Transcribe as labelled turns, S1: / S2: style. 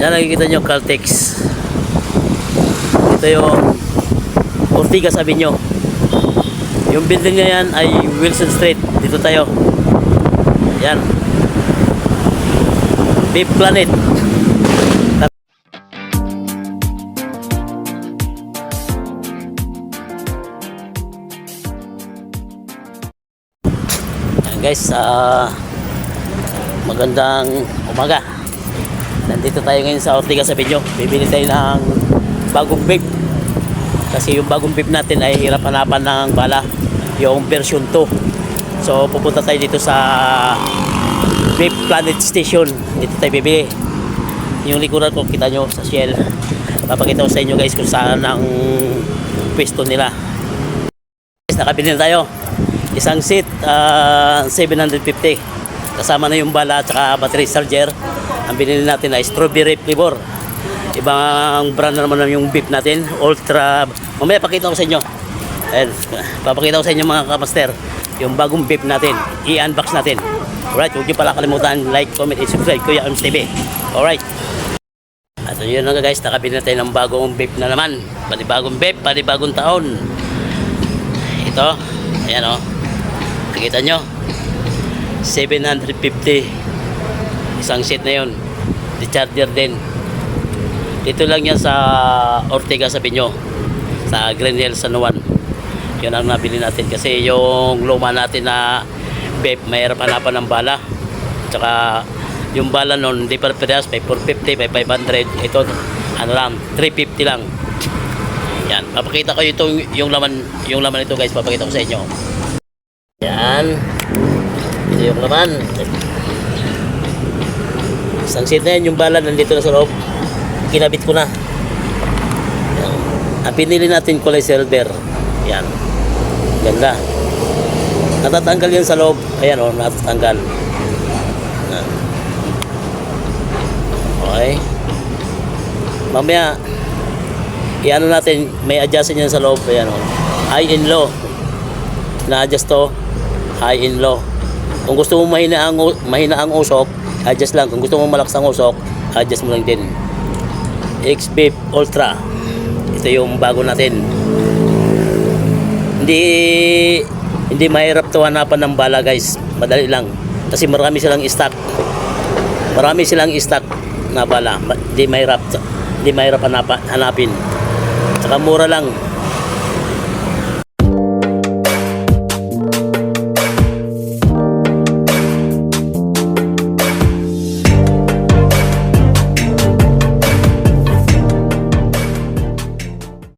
S1: Yan nakikita nyo, Caltex. Ito yung Ortigas Avenue. Yung building na yan ay Wilson Street. Dito tayo. Yan. Beef Planet. Yan guys, ah magandang umaga. Nandito tayo ngayon sa Ortigas Avenue. Bibili tayo ng bagong vape. Kasi yung bagong vape natin ay hirap hanapan ng bala. Yung version 2. So pupunta tayo dito sa Vape Planet Station. Dito tayo bibili. Yung likuran ko kita nyo sa Shell. Papakita ko sa inyo guys kung saan ang pwesto nila. Guys, nakabili na tayo. Isang seat, ah, 750. Kasama na yung bala at battery charger. Ang binili natin ay strawberry flavor. Ibang brand na naman yung beef natin. Ultra. Mamaya pakita ko sa inyo. Ayan, papakita ko sa inyo mga kamaster. Yung bagong beef natin. I-unbox natin. Alright, huwag niyo pala kalimutan like, comment, and subscribe. Kuya Arms TV. Alright. At yun na guys, nakabili na tayo ng bagong beef na naman. Panibagong beef, panibagong taon. Ito, ayan o. Nakita nyo? 750. Isang set na yun. The charger din. Dito lang yan sa Ortega sa Binyo. Sa Green Hills, San Juan. Yun ang nabili natin. Kasi yung luma natin na vape, mayroon hanapan ng bala. Tsaka yung bala nun, hindi pa parehas. May 450, may 500. Ito, ano lang, 350 lang. Yan, papakita ko ito yung laman, yung laman ito guys, papakita ko sa inyo. Yan. Ito yung laman. Isang seat na yan, yung bala nandito na sa loob. Kinabit ko na. Yan. Ang pinili natin kulay silver. Yan. Ganda. Natatanggal yan sa loob. Ayan o, oh, natatanggal. Yan. Okay. Mamaya, i-ano natin, may adjustin yan sa loob. Ayan o. High and low. Na-adjust to. High and low. Kung gusto mo mahina ang, mahina ang usok, adjust lang. Kung gusto mo malakas ang usok, adjust mo lang din. XB Ultra. Ito yung bago natin. Hindi hindi mahirap to hanapan ng bala guys. Madali lang. Kasi marami silang stock. Marami silang stock na bala. Hindi mahirap. Hindi mahirap hanapin. Saka mura lang.